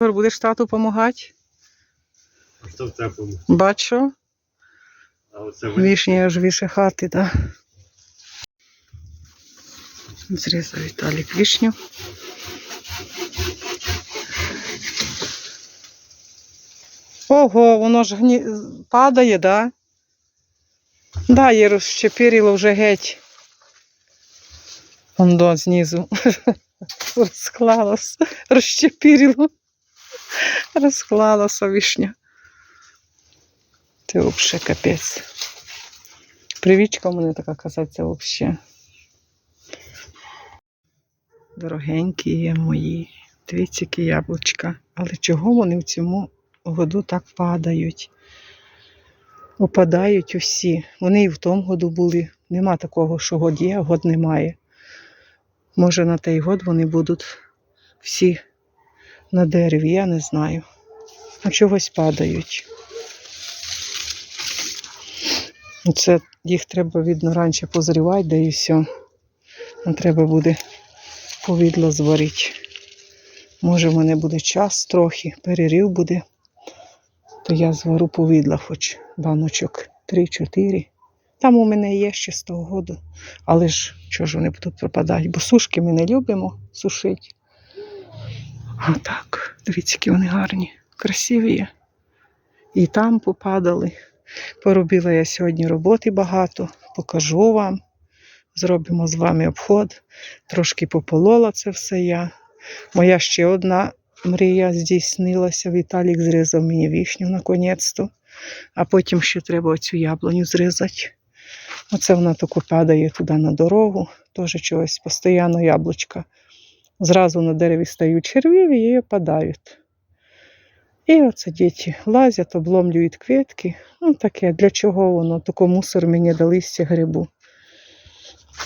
Будеш тату допомагати? А що в теплому? Бачу, А оце ви вишня аж вище хати, так. Да. Зрізав Віталік вишню. Ого, воно ж гні... падає, да? Да, є розщепірило вже геть. Вон до знизу. Розклалося, розщепірило. Розклалося вишня. Це взагалі капець. Привічка у мене така казаться взагалі. Дорогенькі є мої. Дивіться, які яблучка. Але чого вони в цьому году так падають? Опадають усі. Вони і в тому году були. Нема такого, що год є, а год немає. Може, на той год вони будуть всі на дереві, я не знаю. А чогось падають. Це їх треба, видно, раніше позрівати, да і все. Нам треба буде повідло зварити. Може, в мене буде час трохи, перерив буде, то я звару повідла хоч баночок 3-4. Там у мене є ще з того году. Але ж чого ж вони будуть пропадати? Бо сушки ми не любимо сушити. А так, дивіться, які вони гарні, красиві. є. І там попадали. Поробила я сьогодні роботи багато, покажу вам. Зробимо з вами обход. Трошки пополола це все я. Моя ще одна мрія здійснилася. Віталік зрізав мені вішню наконець-то. А потім ще треба оцю яблуню зрізати. Оце вона тако падає туди на дорогу. Теж чогось постійно яблучка. Зразу на дереві стають червиві і опадають. І оце діти лазять, обломлюють квітки. Ну таке, для чого воно? Тако мусор мені до листя грибу.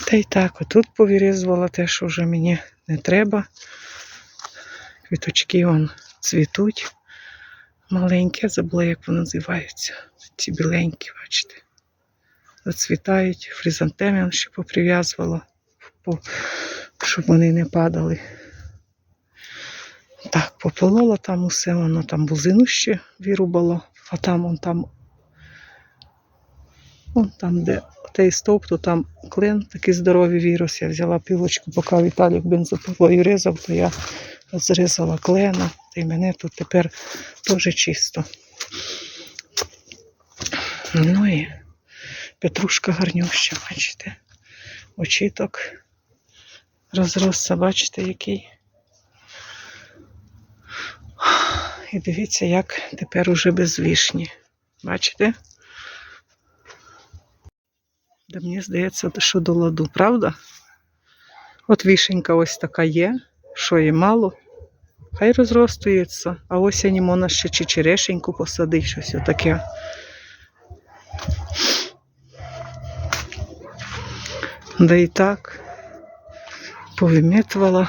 Та й так, отут повирізувала те, що вже мені не треба. Квіточки вон цвітуть. Маленькі, забула, як вони називаються. Ці біленькі, бачите. Зацвітають. Хризантеми ще поприв'язувала, по- щоб вони не падали. Так, пополола там усе, воно там бузину ще вирубало, а там он там, он там, де той стовп, то там клен такий здоровий вірус. Я взяла пілочку, поки Віталік бензопилою різав, то я зрізала клена, та й мене тут тепер теж чисто. Ну і петрушка гарнюща, бачите. Очіток розросся, бачите, який. І дивіться, як тепер уже без вішні. Бачите? Да мені здається, що до ладу, правда? От вішенька ось така є, що є мало. Хай розростується, а осінь можна ще чи черешеньку посадити, щось отаке. Да і так, повимітувала.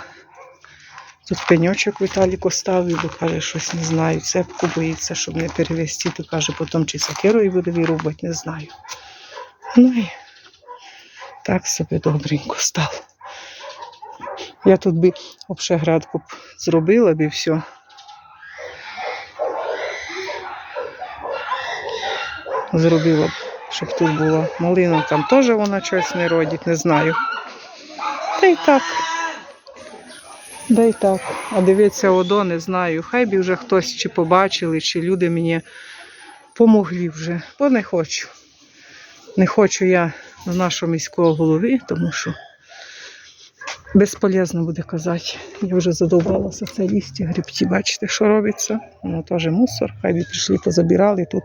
Тут пеньочок Віталік оставив, бо каже, щось не знаю. Цепку боїться, щоб не перевести, то каже, потім чи сакирою буде вирубати, не знаю. Ну і так собі добренько стало. Я тут би обшеградку б зробила б і все. Зробила б, щоб тут була малина, там теж вона щось не родить, не знаю. Та й так. Да й так. А дивіться, одо не знаю. Хай би вже хтось чи побачили, чи люди мені помогли вже, бо не хочу. Не хочу я на нашого міського голови, тому що безполезно буде казати. Я вже задовбалася це лісті грибці. Бачите, що робиться? Воно теж мусор. Хай би прийшли, позабирали тут.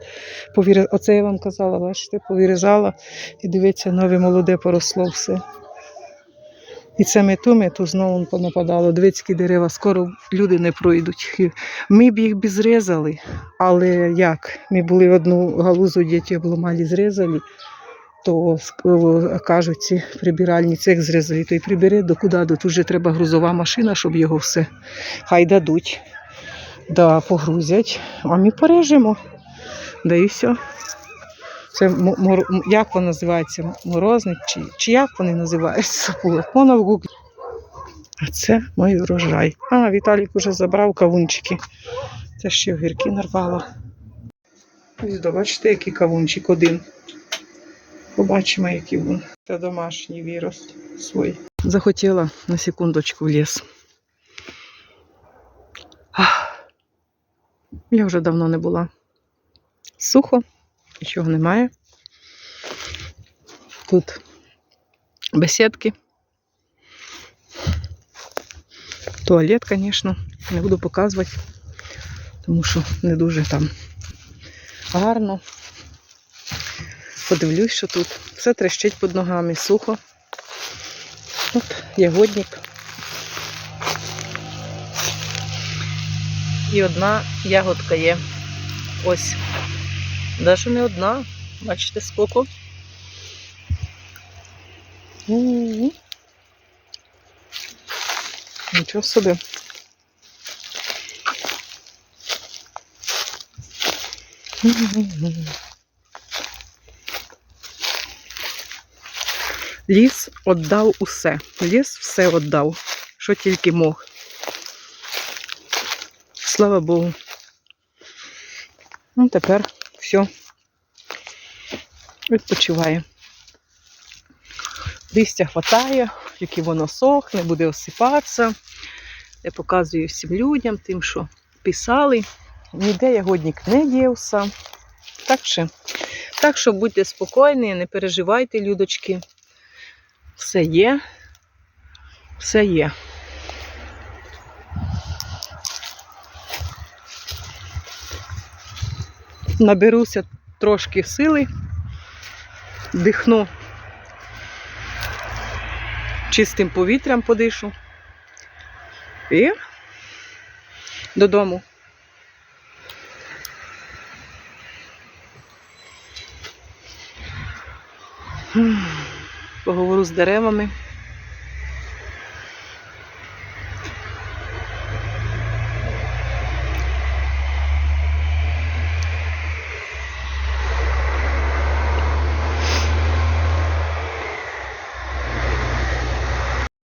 Повір... Оце я вам казала, бачите, повирізала. І дивіться, нове молоде поросло все. І це мету, мету знову понападало. Дивіться, дерева, скоро люди не пройдуть. Ми б їх б зрізали, але як? Ми були одну галузу дітей обламали, зрізали, то кажуть, ці прибиральниці, як зрізали, то й прибере до куди, тут же треба грузова машина, щоб його все хай дадуть. Да, погрузять, а ми порежемо. Да і все. Це мор- як воно називається? Морозник? Чи, чи як вони називаються? Воно в гуглі. А це мій урожай. А, Віталік уже забрав кавунчики. Це ще огірки нарвала. Ось до, бачите, який кавунчик один. Побачимо, який він. Це домашній вірус свій. Захотіла на секундочку в ліс. Ах. Я вже давно не була. Сухо, нічого немає. Тут бесідки. Туалет, звісно, не буду показувати, тому що не дуже там гарно. Подивлюсь, що тут все трещить під ногами, сухо. От ягодник. І одна ягодка є. Ось. Навіть не одна. Бачите, скільки? Нічого собі. Ліс віддав усе. Ліс все віддав, що тільки мог. Слава Богу. Ну, тепер все. Відпочиває. Листя хватає, тільки воно сохне, буде осипатися. Я показую всім людям, тим, що писали. Ніде ягодник не дівся. Так що, так що будьте спокійні, не переживайте, людочки. Все є. Все є. Наберуся трошки сили, дихну чистим повітрям подишу. І додому. Поговорю з деревами.